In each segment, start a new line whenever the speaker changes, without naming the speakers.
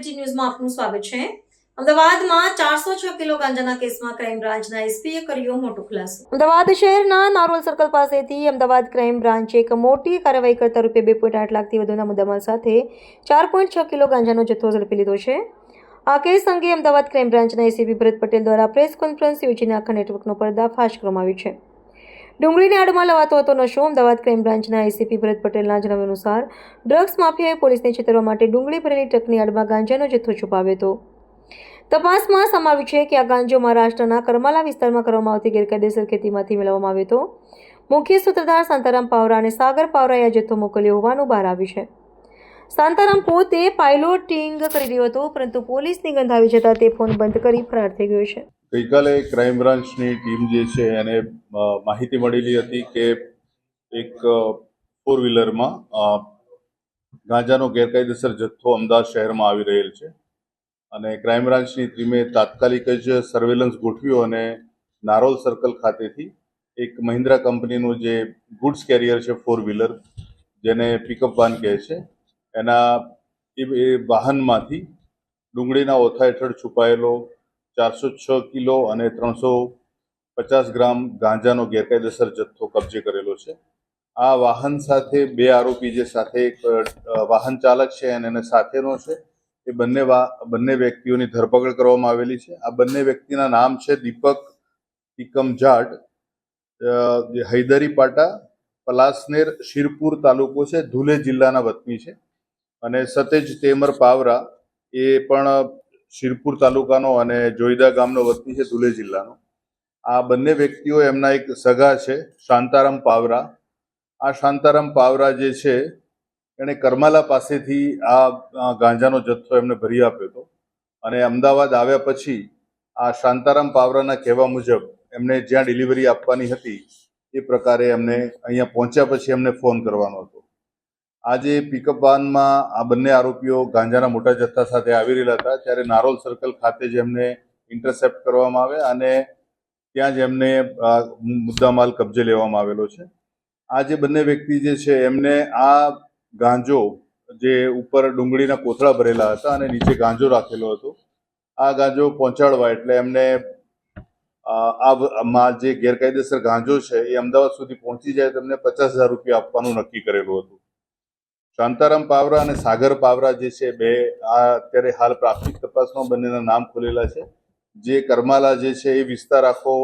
Energy ન્યૂઝમાં આપનું સ્વાગત છે. અમદાવાદમાં ચારસો છ કિલો ગાંજાના કેસમાં ક્રાઇમ બ્રાન્ચના એસપીએ કર્યો મોટો ખુલાસો. અમદાવાદ શહેરના નારોલ સર્કલ પાસેથી અમદાવાદ ક્રાઇમ બ્રાન્ચે એક મોટી કાર્યવાહી કરતા રૂપિયા બે પોઈન્ટ આઠ લાખથી વધુના મુદ્દામાલ સાથે ચાર પોઈન્ટ છ કિલો ગાંજાનો જથ્થો ઝડપી લીધો છે. આ કેસ અંગે અમદાવાદ ક્રાઇમ બ્રાન્ચના એસીપી ભરત પટેલ દ્વારા પ્રેસ કોન્ફરન્સ યોજીને આખા નેટવર્કનો પર્દાફાશ કરવામાં આવ્યો છે. ડુંગળીને આડમાં લવાતો હતો નશો. અમદાવાદ ક્રાઇમ બ્રાન્ચના એસીપી ભરત પટેલના જણાવ્યા અનુસાર, ડ્રગ્સ માફિયાએ પોલીસને છેતરવા માટે ડુંગળી ભરેલી ટ્રકની આડમાં ગાંજાનો જથ્થો છુપાવ્યો હતો. તપાસમાં સમાવ્યું છે કે આ ગાંજો મહારાષ્ટ્રના કરમાલા વિસ્તારમાં કરવામાં આવતી ગેરકાયદેસર ખેતીમાંથી મેળવવામાં આવ્યો હતો. મુખ્ય સૂત્રધાર શાંતારામ પાવરા અને સાગર પાવરાએ આ જથ્થો મોકલ્યો હોવાનું બહાર આવ્યું છે. શાંતારામ પોતે પાયલોટિંગ કરી રહ્યો હતો, પરંતુ પોલીસની ગંધ આવી જતાં તે ફોન બંધ કરી ફરાર થઈ ગયો છે.
ગઈકાલે ક્રાઇમ બ્રાન્ચની ટીમ જે છે એને માહિતી મળેલી હતી કે એક ફોર વ્હીલરમાં ગાંજાનો ગેરકાયદેસર જથ્થો અમદાવાદ શહેરમાં આવી રહેલ છે. અને ક્રાઇમ બ્રાન્ચની ટીમે તાત્કાલિક જ સર્વેલન્સ ગોઠવ્યું અને નારોલ સર્કલ ખાતેથી એક મહિન્દ્રા કંપનીનું જે ગુડ્સ કેરિયર છે ફોર વ્હીલર જેને પિકઅપ વાન કહે છે, એના એ વાહનમાંથી ડુંગળીના ઓથા હેઠળ છુપાયેલો ચારસો છ કિલો અને ત્રણસો પચાસ ગ્રામ ગાંજાનો ગેરકાયદેસર જથ્થો કબજે કરેલો છે. આ વાહન સાથે બે આરોપી જે સાથે એક વાહન ચાલક છે અને એને સાથેનો છે એ બંને બંને વ્યક્તિઓની ધરપકડ કરવામાં આવેલી છે. આ બંને વ્યક્તિના નામ છે દીપક ટીકમ જાટ અ, જે હૈદરી પાટા પલાસનેર શિરપુર તાલુકો છે ધુલે જિલ્લાના વતની છે. અને સતેજ તેમર પાવરા એ પણ શિરપુર તાલુકાનો અને જોઈદા ગામનો વતની છે ધુલે જિલ્લાનો. આ બંને વ્યક્તિઓ એમના એક સગા છે, શાંતારામ પાવરા. આ શાંતારામ પાવરા જે છે, એણે કરમાલા પાસેથી આ ગાંજાનો જથ્થો એમને ભરી આપ્યો હતો. અને અમદાવાદ આવ્યા પછી આ શાંતારામ પાવરાના કહેવા મુજબ એમને જ્યાં ડિલિવરી આપવાની હતી એ પ્રકારે એમને અહીંયા પહોંચ્યા પછી એમને ફોન કરવાનો હતો. આજે પિકઅપ વાનમાં આ બંને આરોપીઓ ગાંજાના મોટા જથ્થા સાથે આવી રહેલા હતા. ત્યારે નારોલ સર્કલ ખાતે જ એમને ઇન્ટરસેપ્ટ કરવામાં આવે અને ત્યાં જ એમને મુદ્દામાલ કબજે લેવામાં આવેલો છે. આ જે બંને વ્યક્તિ જે છે, એમને આ ગાંજો જે ઉપર ડુંગળીના કોથળા ભરેલા હતા અને નીચે ગાંજો રાખેલો હતો. આ ગાંજો પહોંચાડવા એટલે એમને આ જે ગેરકાયદેસર ગાંજો છે એ અમદાવાદ સુધી પહોંચી જાય તેમને પચાસ હજાર રૂપિયા આપવાનું નક્કી કરેલું હતું. શાંતારામ પાવરા અને સાગર પાવરા જે છે બે, આ અત્યારે હાલ પ્રાથમિક તપાસમાં બંનેના નામ ખુલેલા છે. જે કરમાલા જે છે એ વિસ્તાર આખો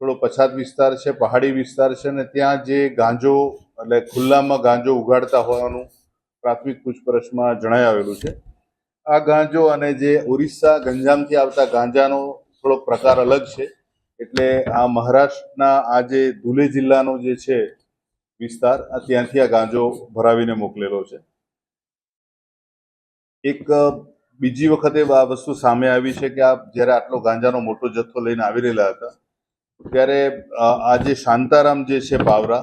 થોડો પછાત વિસ્તાર છે, પહાડી વિસ્તાર છે અને ત્યાં જે ગાંજો એટલે ખુલ્લામાં ગાંજો ઉગાડતા હોવાનું પ્રાથમિક પૂછપરછમાં જણાઈ આવેલું છે. આ ગાંજો અને જે ઓરિસ્સા ગંજામથી આવતા ગાંજાનો થોડો પ્રકાર અલગ છે. એટલે આ મહારાષ્ટ્રના આ જે ધુલે જિલ્લાનો જે છે વિસ્તાર આ ત્યાંથી આ ગાંજો ભરાવીને મોકલેલો છે. એક બીજી વખતે આ વસ્તુ સામે આવી છે કે આ જ્યારે આટલો ગાંજાનો મોટો જથ્થો લઈને આવી રહેલા હતા, ત્યારે આ જે શાંતારામ જે છે પાવરા,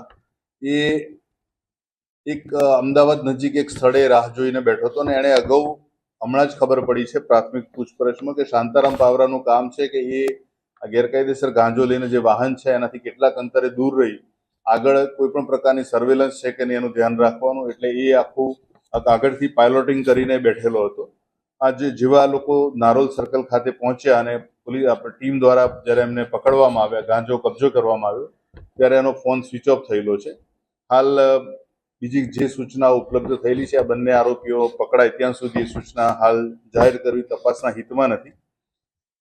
એ એક અમદાવાદ નજીક એક સ્થળે રાહ જોઈને બેઠો હતો અને એણે અગાઉ હમણાં જ ખબર પડી છે પ્રાથમિક પૂછપરછમાં કે શાંતારામ પાવરાનું કામ છે કે એ ગેરકાયદેસર ગાંજો લઈને જે વાહન છે એનાથી કેટલાક અંતરે દૂર રહી આગળ કોઈ પણ પ્રકારની સર્વેલન્સ છે કે નહીં એનું ધ્યાન રાખવાનું. એટલે એ આખું આગળથી પાયલોટિંગ કરીને બેઠેલો હતો. આજે જેવા લોકો નારોલ સર્કલ ખાતે પહોંચ્યા અને પોલીસ આપણે ટીમ દ્વારા જ્યારે એમને પકડવામાં આવ્યા, ગાંજો કબજો કરવામાં આવ્યો, ત્યારે એનો ફોન સ્વિચ ઓફ થયેલો છે. હાલ બીજી જે સૂચનાઓ ઉપલબ્ધ થયેલી છે, આ બંને આરોપીઓ પકડાય ત્યાં સુધી એ સૂચના હાલ જાહેર કરવી તપાસના હિતમાં નથી.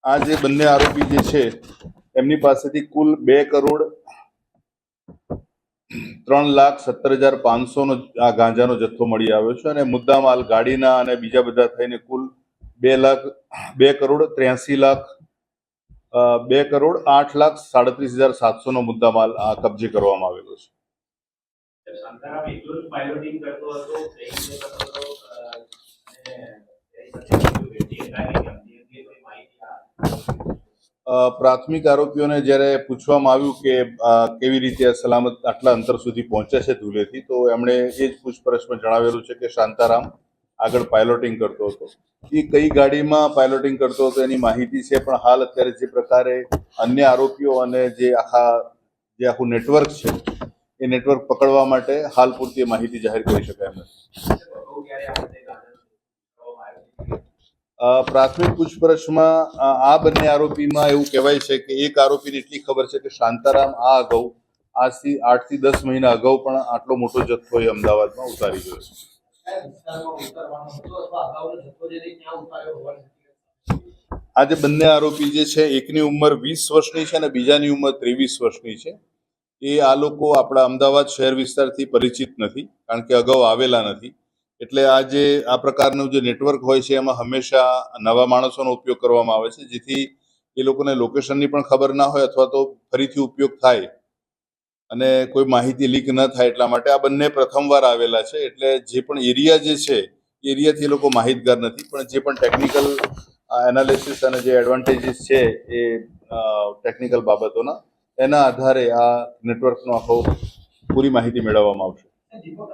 આ જે બંને આરોપી જે છે, એમની પાસેથી કુલ બે કરોડ ત્રણ લાખ સત્તર હજાર પાંચસોનો આ ગાંજાનો જથ્થો મળી આવ્યો છે અને મુદ્દામાલ ગાડીના અને બીજા બધા થઈને કુલ બે લાખ, બે કરોડ ત્ર્યાસી લાખ બે કરોડ આઠ લાખ સાડત્રીસ હજાર સાતસોનો મુદ્દામાલ આ કબજે કરવામાં આવેલો છે.
Thank એકલો
પ્રાથમિક આરોપીઓને જ્યારે પૂછવામાં આવ્યું કે કેવી રીતે સલામત આટલા અંતર સુધી પહોંચ્યા છે ધૂલેથી, તો એમણે એ જ પૂછપરછમાં જણાવેલું છે કે શાંતારામ આગળ પાયલોટિંગ કરતો હતો. એ કઈ ગાડીમાં પાયલોટિંગ કરતો હતો એની માહિતી છે, પણ હાલ અત્યારે જે પ્રકારે અન્ય આરોપીઓ અને જે આખા, જે આખું નેટવર્ક છે, એ નેટવર્ક પકડવા માટે હાલ પૂરતી માહિતી જાહેર કરી શકાય એમ નથી
બહુ ક્યારે આ રીતે ગાંધીનગર કરવામાં આવ્યું છે?
અ, પ્રાથમિક પૂછપરછમાં આ બંને આરોપીમાં એવું કહેવાય છે કે એક આરોપીને એટલી ખબર છે કે શાંતારામ આ અગાઉ આજથી આઠથી દસ મહિના અગાઉ પણ આટલો મોટો જથ્થો એ અમદાવાદમાં ઉતારી ગયો છે.
કયા વિસ્તારમાં ઉતારવાનો હતો અથવા અગાઉનો જથ્થો જે છે ક્યાં ઉતાર્યો હોવાની
આ જે બંને આરોપી જે છે, એકની ઉંમર વીસ વર્ષની છે અને બીજાની ઉંમર ત્રેવીસ વર્ષની છે. એ આ લોકો આપણા અમદાવાદ શહેર વિસ્તારથી પરિચિત નથી, કારણ કે અગાઉ આવેલા નથી. એટલે આ જે, આ પ્રકારનું જે નેટવર્ક હોય છે, એમાં હંમેશા નવા માણસોનો ઉપયોગ કરવામાં આવે છે, જેથી એ લોકોને લોકેશનની પણ ખબર ના હોય અથવા તો ફરીથી ઉપયોગ થાય અને કોઈ માહિતી લીક ન થાય એટલા માટે. આ બંને પ્રથમવાર આવેલા છે, એટલે જે પણ એરિયા જે છે એરિયાથી એ લોકો માહિતગાર નથી, પણ જે પણ ટેકનિકલ એનાલિસિસ અને જે એડવાન્ટેજીસ છે, એ ટેકનિકલ બાબતોના, એના આધારે આ નેટવર્કનો આખો પૂરી માહિતી મેળવવામાં આવશે.
દીપક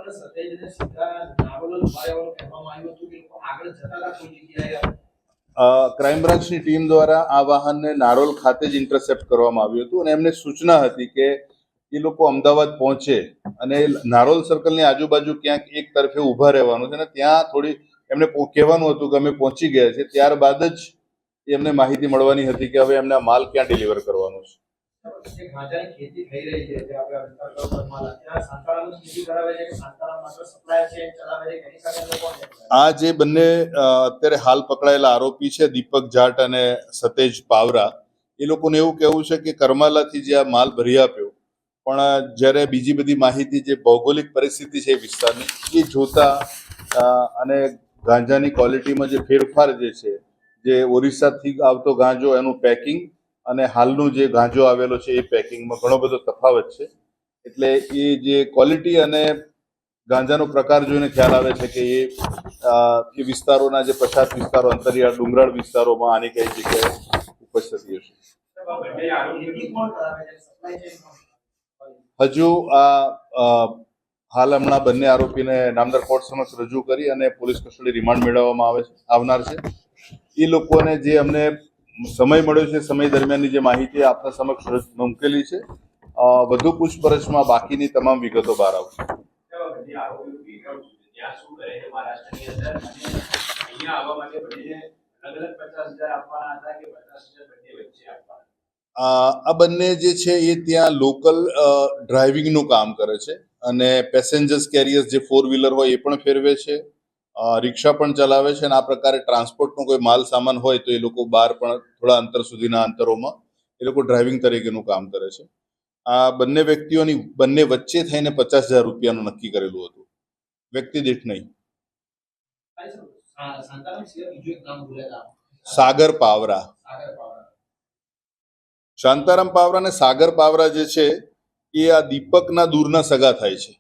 ક્રાઇમ બ્રાન્ચની ટીમ દ્વારા આ વાહનને નારોલ ખાતે જ ઇન્ટરસેપ્ટ કરવામાં આવ્યું હતું અને એમને સૂચના હતી કે એ લોકો અમદાવાદ પહોંચે અને નારોલ સર્કલની આજુબાજુ ક્યાંક એક તરફે ઊભા રહેવાનું છે અને ત્યાં થોડી એમને કહેવાનું હતું કે અમે પહોંચી ગયા છે ત્યારબાદ જ એમને માહિતી મળવાની હતી કે હવે એમને માલ ક્યાં ડિલિવર કરવાનો આ જે બંને અત્યારે હાલ પકડાયેલા આરોપી છે, દીપક જાટ અને સતેજ પાવરા, એ લોકોને એવું કહેવું છે કે કરમાલાથી જે આ માલ ભરી આપ્યો, પણ જ્યારે બીજી બધી માહિતી જે ભૌગોલિક પરિસ્થિતિ છે વિસ્તારની, એ જોતા અને ગાંજાની ક્વોલિટીમાં જે ફેરફાર જે છે, જે ઓરિસ્સાથી આવતો ગાંજો એનું પેકિંગ અને હાલનું જે ગાંજો આવેલો છે એ પેકિંગમાં ઘણો બધો તફાવત છે. એટલે એ જે ક્વોલિટી અને ગાંજાનો પ્રકાર જોઈને ખ્યાલ આવે છે કે એ એ વિસ્તારોના જે પછાત વિસ્તારો, અંતરિયાળ ડુંગરાળ વિસ્તારોમાં આની કઈ જગ્યાએ ઉપજ હશે. હજુ આ હાલ હમણાં બંને આરોપીને નામદાર કોર્ટ સમક્ષ રજૂ કરી અને પોલીસ કસ્ટડી રિમાન્ડ મેળવવામાં આવે છે, આવનાર છે. એ લોકોને જે અમને સમય મળ્યો છે સમય દરમિયાનની જે માહિતી આપના સમક્ષ મૂકેલી છે. વધુ પૂછપરછમાં બાકીની તમામ વિગતો બહાર આવશે. આ બંને જે છે એ ત્યાં લોકલ ડ્રાઇવિંગનું કામ કરે છે અને પેસેન્જર્સ કેરિયર્સ જે ફોર વ્હીલર હોય એ પણ ફેરવે છે. રિક્ષા પણ ચલાવે છે અને આ પ્રકારે ટ્રાન્સપોર્ટનો કોઈ માલ સામાન હોય તો એ લોકો બહાર પણ થોડા અંતર સુધીના અંતરોમાં એ લોકો ડ્રાઇવિંગ તરીકેનું કામ કરે છે. આ બંને વ્યક્તિઓની બંને વચ્ચે થઈને પચાસ હજાર રૂપિયાનું નક્કી કરેલું હતું. વ્યક્તિ દીઠ નહીં. સાગર પાવરા. શાંતારામ પાવરા અને સાગર પાવરા જે છે એ આ દીપકના દૂરના સગા થાય છે.